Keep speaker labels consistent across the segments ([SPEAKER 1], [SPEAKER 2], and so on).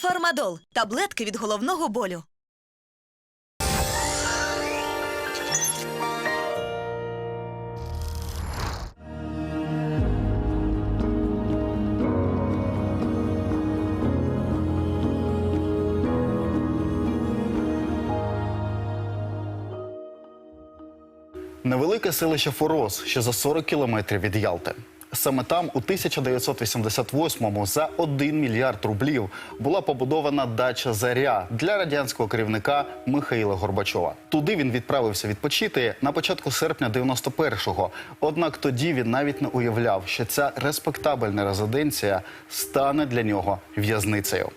[SPEAKER 1] Фармадол таблетки від головного болю.
[SPEAKER 2] Невелике селище Форос, що за 40 кілометрів від Ялти. Саме там у 1988-му за 1 мільярд рублів була побудована дача Заря для радянського керівника Михаїла Горбачова. Туди він відправився відпочити на початку серпня 91-го. Однак тоді він навіть не уявляв, що ця респектабельна резиденція стане для нього в'язницею.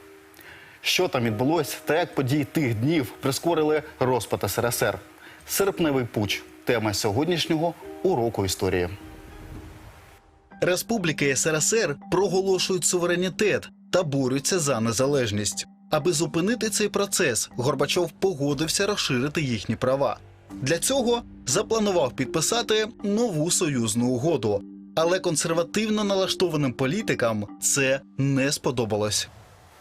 [SPEAKER 2] Що там відбулось та як події тих днів прискорили розпад СРСР? Серпневий пуч тема сьогоднішнього уроку історії. Республіки СРСР проголошують суверенітет та борються за незалежність. Аби зупинити цей процес, Горбачов погодився розширити їхні права. Для цього запланував підписати нову союзну угоду. Але консервативно налаштованим політикам це не сподобалось.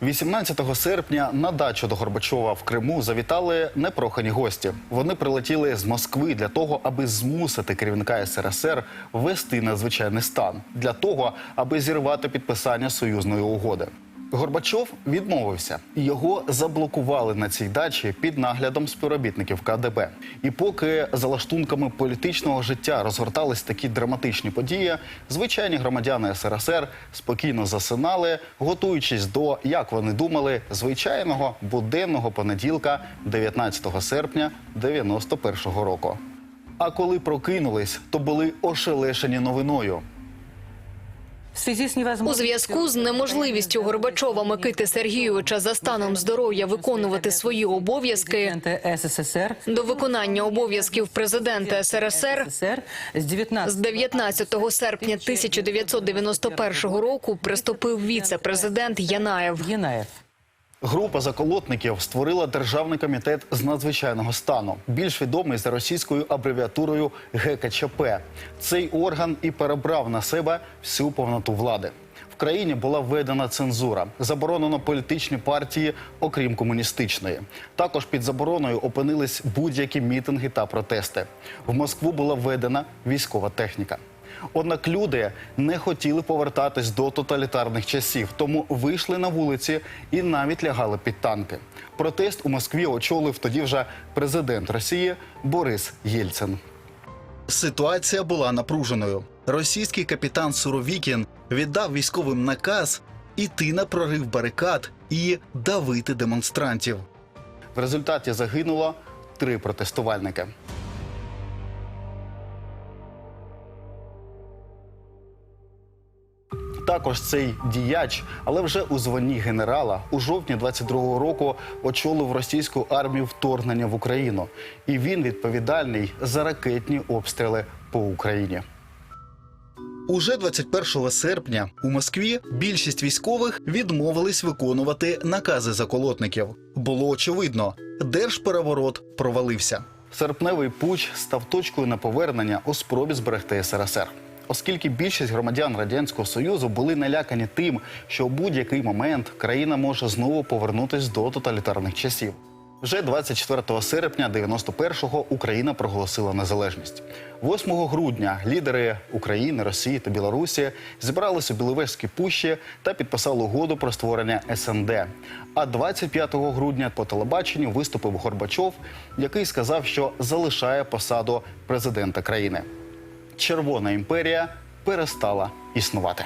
[SPEAKER 2] 18 серпня на дачу до Горбачова в Криму завітали непрохані гості. Вони прилетіли з Москви для того, аби змусити керівника СРСР ввести надзвичайний стан, для того, аби зірвати підписання союзної угоди. Горбачов відмовився, його заблокували на цій дачі під наглядом співробітників КДБ. І поки за лаштунками політичного життя розгортались такі драматичні події, звичайні громадяни СРСР спокійно засинали, готуючись до, як вони думали, звичайного буденного понеділка, 19 серпня 91-го року. А коли прокинулись, то були ошелешені новиною.
[SPEAKER 3] У зв'язку з неможливістю Горбачова Микити Сергійовича за станом здоров'я виконувати свої обов'язки до виконання обов'язків президента СРСР
[SPEAKER 4] СССР з 19
[SPEAKER 3] з 19 серпня 1991 року приступив віце-президент Янаєв.
[SPEAKER 2] Група заколотників створила державний комітет з надзвичайного стану, більш відомий за російською абревіатурою ГКЧП. Цей орган і перебрав на себе всю повноту влади. В країні була введена цензура, заборонено політичні партії, окрім комуністичної. Також під забороною опинились будь-які мітинги та протести. В Москву була введена військова техніка. Однак люди не хотіли повертатись до тоталітарних часів, тому вийшли на вулиці і навіть лягали під танки. Протест у Москві очолив тоді вже президент Росії Борис Єльцин. Ситуація була напруженою. Російський капітан Суровікін віддав військовим наказ іти на прорив барикад і давити демонстрантів. В результаті загинуло три протестувальники. Також цей діяч, але вже у званні генерала, у жовтні 22-го року очолив російську армію вторгнення в Україну. І він відповідальний за ракетні обстріли по Україні. Уже 21 серпня у Москві більшість військових відмовились виконувати накази заколотників. Було очевидно, держпереворот провалився. Серпневий пуч став точкою неповернення у спробі зберегти СРСР. Оскільки більшість громадян радянського союзу були налякані тим, що у будь-який момент країна може знову повернутися до тоталітарних часів. Вже 24 серпня 91-го Україна проголосила незалежність. 8 грудня лідери України, Росії та Білорусі зібралися у Біловежській пущі та підписали угоду про створення СНД. А 25 грудня по телебаченню виступив Горбачов, який сказав, що залишає посаду президента країни. Червона імперія перестала існувати.